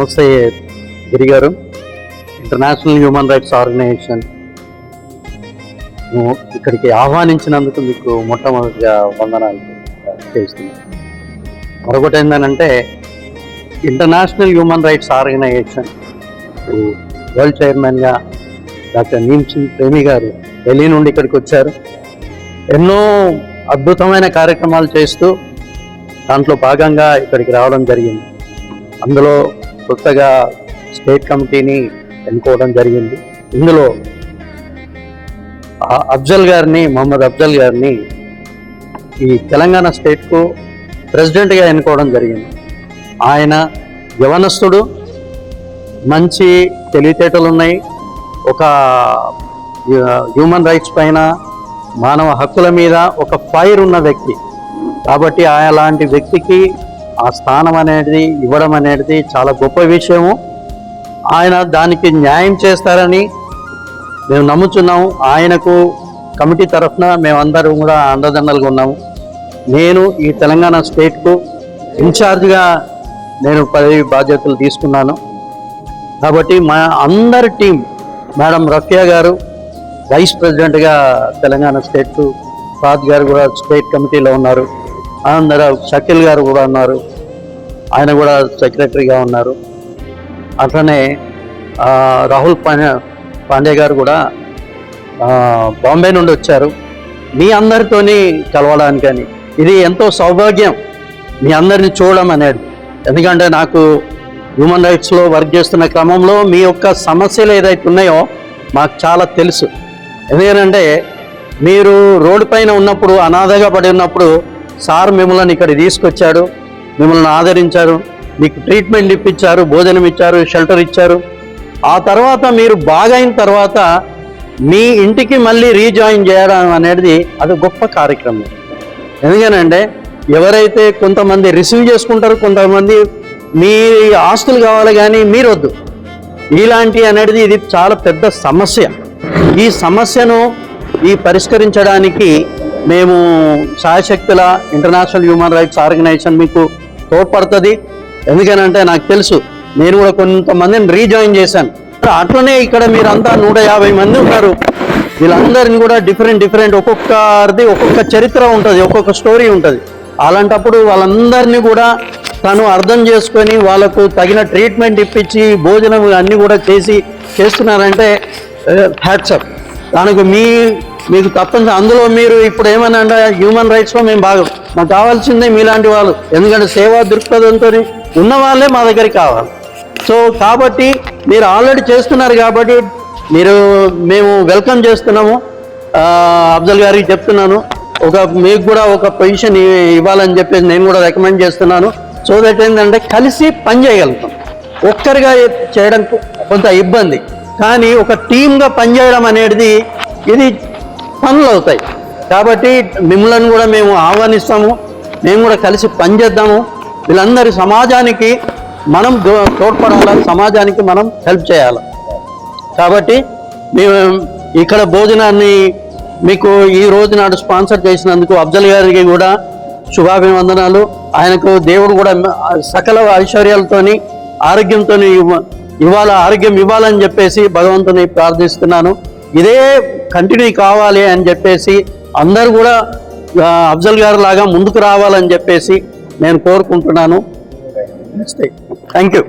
నమస్తే గిరి గారు international human rights organisation ఇక్కడికి ఆహ్వానించినందుకు మీకు మొట్టమొదటిగా వందనాలు చేస్తున్నాను. మరొకటి ఏంటంటే international human rights organization world చైర్మన్గా డాక్టర్ నీమ్ సింగ్ ప్రేమి గారు ఢిల్లీ నుండి ఇక్కడికి వచ్చారు. ఎన్నో అద్భుతమైన కార్యక్రమాలు చేస్తూ దాంట్లో భాగంగా ఇక్కడికి రావడం జరిగింది. అందులో కొత్తగా స్టేట్ కమిటీని ఎన్నుకోవడం జరిగింది. ఇందులో అఫ్జల్ గారిని మొహమ్మద్ అఫ్జల్ గారిని ఈ తెలంగాణ స్టేట్కు ప్రెసిడెంట్గా ఎన్నుకోవడం జరిగింది. ఆయన యవనస్తుడు మంచి తెలివితేటలు ఉన్నాయి ఒక హ్యూమన్ రైట్స్ పైన మానవ హక్కుల మీద ఒక ఫైర్ ఉన్న వ్యక్తి. కాబట్టి అలాంటి వ్యక్తికి ఆ స్థానం అనేది ఇవ్వడం అనేది చాలా గొప్ప విషయము. ఆయన దానికి న్యాయం చేస్తారని మేము నమ్ముతున్నాము ఆయనకు కమిటీ తరఫున మేమందరం కూడా అండదండలుగా ఉన్నాము. నేను ఈ తెలంగాణ స్టేట్కు ఇన్ఛార్జ్గా నేను పదవి బాధ్యతలు తీసుకున్నాను. కాబట్టి మా అందరి టీం మేడం రఫియా గారు వైస్ ప్రెసిడెంట్గా తెలంగాణ స్టేట్ ఫాద్ గారు కూడా స్టేట్ కమిటీలో ఉన్నారు. అందరూ షకిల్ గారు కూడా ఉన్నారు. ఆయన కూడా సెక్రటరీగా ఉన్నారు. అట్లనే రాహుల్ పాండే పాండే గారు కూడా బాంబే నుండి వచ్చారు. మీ అందరితోని కలవడానికని ఇది ఎంతో సౌభాగ్యం మీ అందరిని చూడడం అనేది. ఎందుకంటే నాకు హ్యూమన్ రైట్స్లో వర్క్ చేస్తున్న క్రమంలో మీ యొక్క సమస్యలు ఏదైతే ఉన్నాయో మాకు చాలా తెలుసు. ఎందుకంటే మీరు రోడ్డు పైన ఉన్నప్పుడు అనాథగా పడి ఉన్నప్పుడు సార్ మిమ్మల్ని ఇక్కడ తీసుకొచ్చాడు. మిమ్మల్ని ఆదరించారు మీకు ట్రీట్మెంట్ ఇప్పించారు భోజనం ఇచ్చారు షెల్టర్ ఇచ్చారు. ఆ తర్వాత మీరు బాగైన తర్వాత మీ ఇంటికి మళ్ళీ రీజాయిన్ చేయడం అనేది అది గొప్ప కార్యక్రమం. ఎందుకనంటే ఎవరైతే కొంతమంది రిసీవ్ చేసుకుంటారు కొంతమంది మీ ఆస్తులు కావాలి కానీ మీరు వద్దు. ఇలాంటి అనేది ఇది చాలా పెద్ద సమస్య. ఈ సమస్యను ఈ పరిష్కరించడానికి మేము సాయశక్తుల ఇంటర్నేషనల్ హ్యూమన్ రైట్స్ ఆర్గనైజేషన్ మీకు తోడ్పడుతుంది. ఎందుకనంటే నాకు తెలుసు నేను కూడా కొంతమందిని రీజాయిన్ చేశాను. అట్లనే ఇక్కడ మీరంతా నూట యాభై మంది ఉన్నారు. వీళ్ళందరిని కూడా డిఫరెంట్ డిఫరెంట్ ఒక్కొక్కరిది ఒక్కొక్క చరిత్ర ఉంటుంది ఒక్కొక్క స్టోరీ ఉంటుంది. అలాంటప్పుడు వాళ్ళందరినీ కూడా తను అర్థం చేసుకొని వాళ్ళకు తగిన ట్రీట్మెంట్ ఇప్పించి భోజనం అన్నీ కూడా చేసి చేస్తున్నారంటే హ్యాట్సప్ దానికి మీ మీకు తప్పనిసరి. అందులో మీరు ఇప్పుడు ఏమన్నా అంటే హ్యూమన్ రైట్స్లో మేము బాగా మాకు కావాల్సిందే మీలాంటి వాళ్ళు. ఎందుకంటే సేవా దృక్పథంతో ఉన్న వాళ్ళే మా దగ్గరికి కావాలి. సో కాబట్టి మీరు ఆల్రెడీ చేస్తున్నారు కాబట్టి మీరు మేము వెల్కమ్ చేస్తున్నాము. అఫ్జల్ గారికి చెప్తున్నాను. ఒక మీకు కూడా ఒక పొజిషన్ ఇవ్వాలని చెప్పేసి నేను కూడా రికమెండ్ చేస్తున్నాను. సో దట్ ఏంటంటే కలిసి పని చేయగలుగుతాం. ఒక్కరిగా చేయడం కొంత ఇబ్బంది. కానీ ఒక టీమ్గా పనిచేయడం అనేది ఇది పనులు అవుతాయి కాబట్టి మిమ్మల్ని కూడా మేము ఆహ్వానిస్తాము. మేము కూడా కలిసి పనిచేద్దాము. వీళ్ళందరి సమాజానికి మనం దో- తోడ్పడాలి? సమాజానికి మనం హెల్ప్ చేయాలి? కాబట్టి మేము ఇక్కడ భోజనాన్ని మీకు ఈ రోజు నాడు స్పాన్సర్ చేసినందుకు అఫ్జల్ గారికి కూడా శుభాభివందనాలు. ఆయనకు దేవుడు కూడా సకల ఐశ్వర్యాలతోని ఆరోగ్యంతో ఇవ్వాల ఆరోగ్యం ఇవ్వాలని చెప్పేసి భగవంతుని ప్రార్థిస్తున్నాను. ఇదే కంటిన్యూ కావాలి అని చెప్పేసి అందరూ కూడా అఫ్జల్ గారు లాగా ముందుకు రావాలని చెప్పేసి నేను కోరుకుంటున్నాను. Thank you